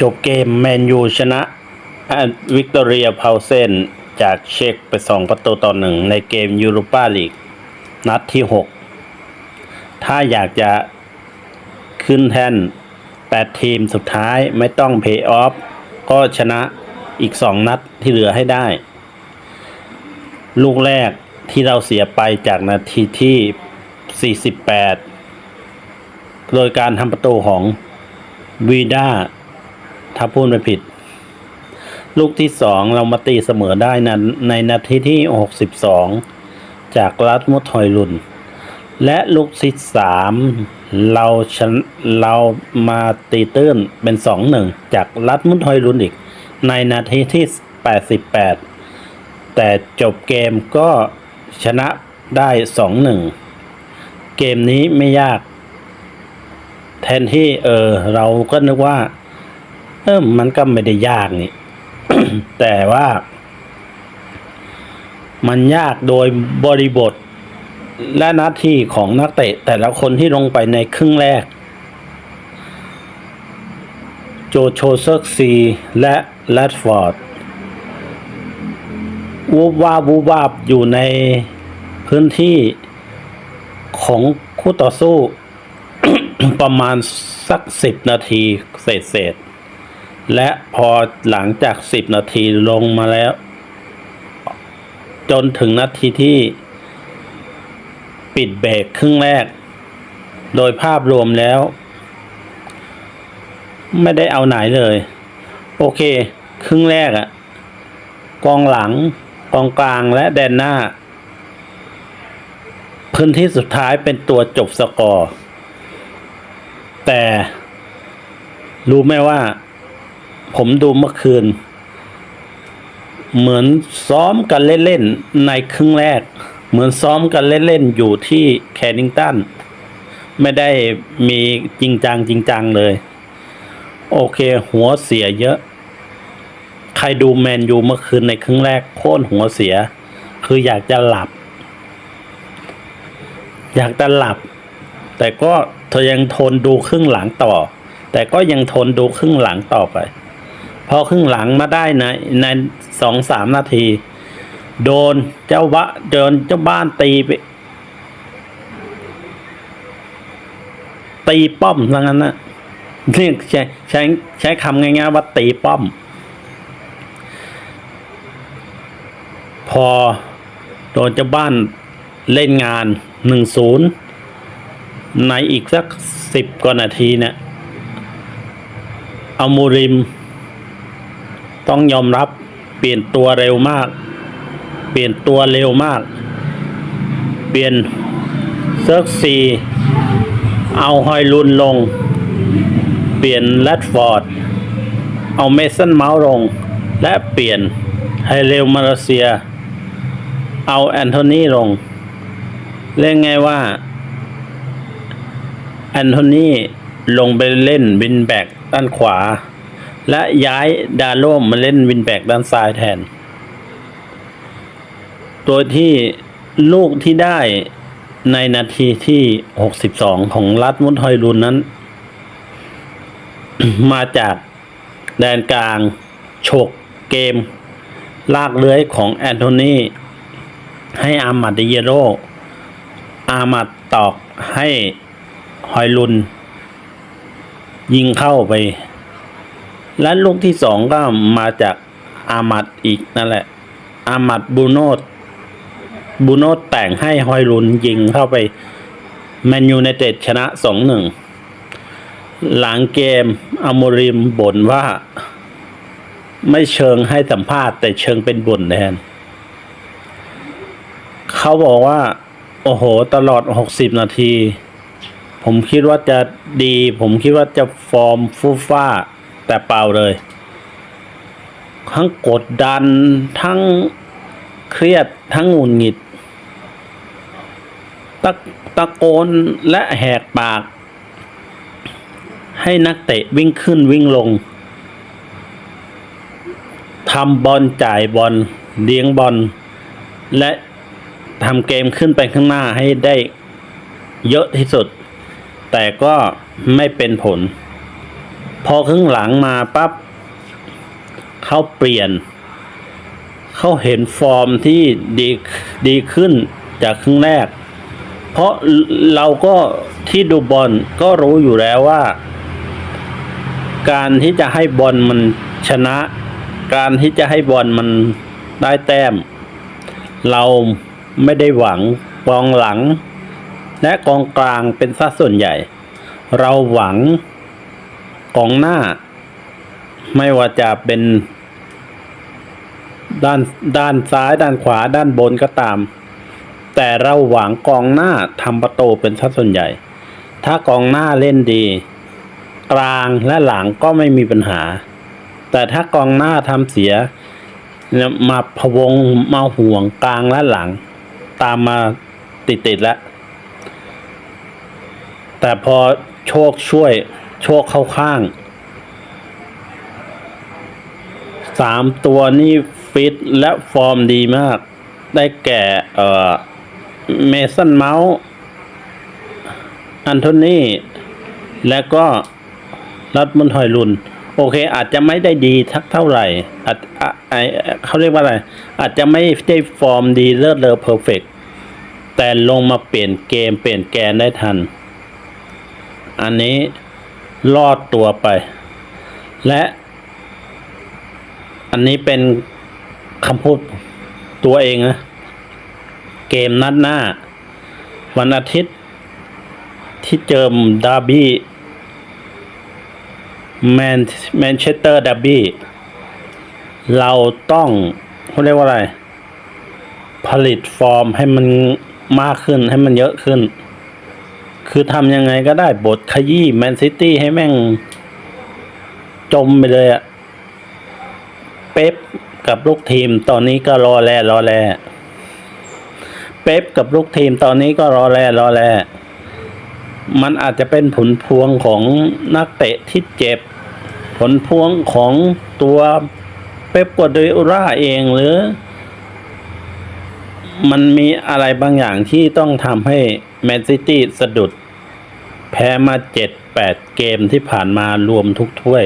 จบเกมแมนยูชนะวิกตอเรียพาวเซนจากเช็กไป 2 ประตูต่อหนึ่งในเกมยูโรปาลีก นัดที่ 6 ถ้าอยากจะขึ้นแท่น8 ทีมสุดท้ายไม่ต้องเพย์ออฟ ก็ชนะอีก 2 นัดที่เหลือให้ได้ ลูกแรกที่เราเสียไปจากนาทีที่ 48 โดยการทำประตูของวีด้า ถ้าพูดไม่ผิด ลูกที่สองเรามาตีเสมอได้นั้นในนาทีที่ 62 จากรัฐมุทอยลุน และลูกที่สามเราชนเรามาตีตื้นเป็น 2-1 จากรัฐมุทอยลุนอีก ในนาทีที่ 88 แต่จบเกมก็ชนะได้ 2-1 เกมนี้ไม่ยาก แทนที่เออเราก็นึกว่า ออมันก็ไม่ได้ยากนี่ แต่ว่า มันยากโดยบริบท และหน้าที่ของนักเตะ แต่ละคนที่ลงไปในครึ่งแรก โจโชเซิร์กซี และแรดฟอร์ดวูบวาบวูบวาบอยู่ในพื้นที่ของคู่ต่อสู้ ประมาณสักสิบนาทีเศษเศษๆ และพอหลังจากสิบนาทีลงมาแล้ว จนถึงนาทีที่ ปิดเบรกครึ่งแรก โดยภาพรวมแล้ว ไม่ได้เอาไหนเลย โอเค ครึ่งแรกอะกองหลัง กองกลางและแดนหน้า พื้นที่สุดท้ายเป็นตัวจบสกอร์ แต่รู้ไหมว่า ผมดูเมื่อคืน เหมือนซ้อมกันเล่นๆในครึ่งแรก เหมือนซ้อมกันเล่นๆอยู่ที่แคนิงตันไม่ได้มีจริงจังจริงจังเลย โอเค หัวเสียเยอะ ใครดูแมนยูเมื่อคืนในครึ่งแรกโค่นหัวเสีย คืออยากจะหลับ อยากจะหลับ แต่ก็เธอยังทนดูครึ่งหลังต่อ แต่ก็ยังทนดูครึ่งหลังต่อไป พอครึ่งหลังมาได้ในในสองสามนาที โดนเจ้าวะโดนเจ้าบ้านตีไป ตีป้อมทั้งนั้นนะเรียกใช้ใช้ใช้คำง่ายๆว่าตีป้อม พอโดนเจ้าบ้านเล่นงานหนึ่งศูนย์ในอีกสักสิบกว่านาทีเนี่ยเอามูริม ต้องยอมรับเปลี่ยนตัวเร็วมาก เปลี่ยนตัวเร็วมาก เปลี่ยนเซิร์กซีเอาฮอยลุนลง เปลี่ยนแรดฟอร์ด เอาเมสันเมาส์ลง และเปลี่ยนไฮเรลมาเลเซีย เอาแอนโทนีลงเล่นไงว่า แอนโทนีลงไปเล่นวินแบกด้านขวา และย้ายดาโลมมาเล่นวินแบกด้านซ้ายแทน ตัวที่ลูกที่ได้ในนาทีที่ 62 ของรัฐมุทฮอยรุนนั้น มาจากแดนกลาง ฉกเกม ลากเลื้อยของแอนโทนีให้อามัดเดเยโร อามัดตอกให้ฮอยลุน ยิงเข้าไป และลูกที่สองก็มาจากอามัดอีกนั่นแหละ อามัดบูโนตบูโนตแต่งให้ฮอยลุนยิงเข้าไปแมนยูไนเต็ดชนะสองหนึ่งหลังเกมอโมริมบ่นว่า ไม่เชิงให้สัมภาษณ์ แต่เชิงเป็นบ่นแทน เขาบอกว่า โอ้โห ตลอด60นาที ผมคิดว่าจะดี ผมคิดว่าจะฟอร์มฟูฟ้า แต่เปล่าเลย ทั้งกดดัน ทั้งเครียด ทั้งหงุดหงิด ตะตะโกนและแหกปาก ให้นักเตะวิ่งขึ้นวิ่งลงทำบอลจ่ายบอลเลี้ยงบอลและทำเกมขึ้นไปข้างหน้าให้ได้เยอะที่สุด แต่ก็ไม่เป็นผล พอครึ่งหลังมาปั๊บเขาเปลี่ยน เขาเห็นฟอร์มที่ดีดีขึ้นจากครึ่งแรก เพราะเราก็ที่ดูบอลก็รู้อยู่แล้วว่า การที่จะให้บอลมันชนะ การที่จะให้บอลมันได้แต้ม เราไม่ได้หวังกองหลัง และกองกลางเป็นสัดส่วนใหญ่ เราหวัง กองหน้า ไม่ว่าจะเป็นด้านด้านซ้ายด้านขวาด้านบนก็ตาม แต่เราหวังกองหน้าทำประตูเป็นสัดส่วนใหญ่ ถ้ากองหน้าเล่นดี กลางและหลังก็ไม่มีปัญหา แต่ถ้ากองหน้าทำเสียมาพวงมาห่วงกลางและหลัง ตามมาติดๆแล้ว แต่พอโชคช่วย โชคเข้าข้างสามตัวนี่ฟิตและฟอร์มดีมาก ได้แก่เอ่อเมสันเมาส์อันโทนีและก็รัดมุนหอยลุน โอเค อาจจะไม่ได้ดีทักเท่าไหร่อาจอะไอเขาเรียกว่าอะไร อาจจะไม่ได้ฟอร์มดีเลิศเลอเพอร์เฟกแต่ลงมาเปลี่ยนเกมเปลี่ยนแกนได้ทัน อันนี้ รอดตัวไป และอันนี้เป็นคำพูดตัวเองนะเกมนัดหน้า วันอาทิตย์ ที่เจอดาร์บี้แมนแมนเชสเตอร์ดาร์บี้เราต้องเขาเรียกว่าอะไร ผลิตฟอร์มให้มันมากขึ้นให้มันเยอะขึ้น คือทำยังไงก็ได้บทขยี้แมนซิตี้ให้แม่ง จมไปเลยอะเป๊ปกับลูกทีมตอนนี้ก็รอแลรอแลเป๊ปกับลูกทีมตอนนี้ก็รอแลรอแลมันอาจจะเป็นผลพวงของนักเตะที่เจ็บ ผลพวงของตัวเป๊ปกัวเดโอราเองหรือ มันมีอะไรบางอย่างที่ต้องทำให้แมนซิตี้สะดุด แพ้มาเจ็ดแปดเกมที่ผ่านมารวมทุกถ้วย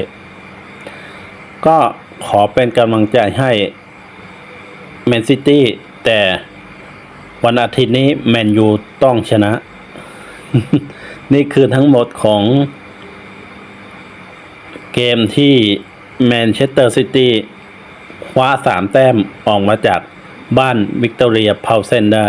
ก็ขอเป็นกำลังใจให้แมนซิตี้แต่วันอาทิตย์นี้แมนยูต้องชนะ นี่คือทั้งหมดของเกมที่แมนเชสเตอร์ซิตี้คว้าสามแต้มออกมาจาก บ้านวิกตอเรียเพาเซนได้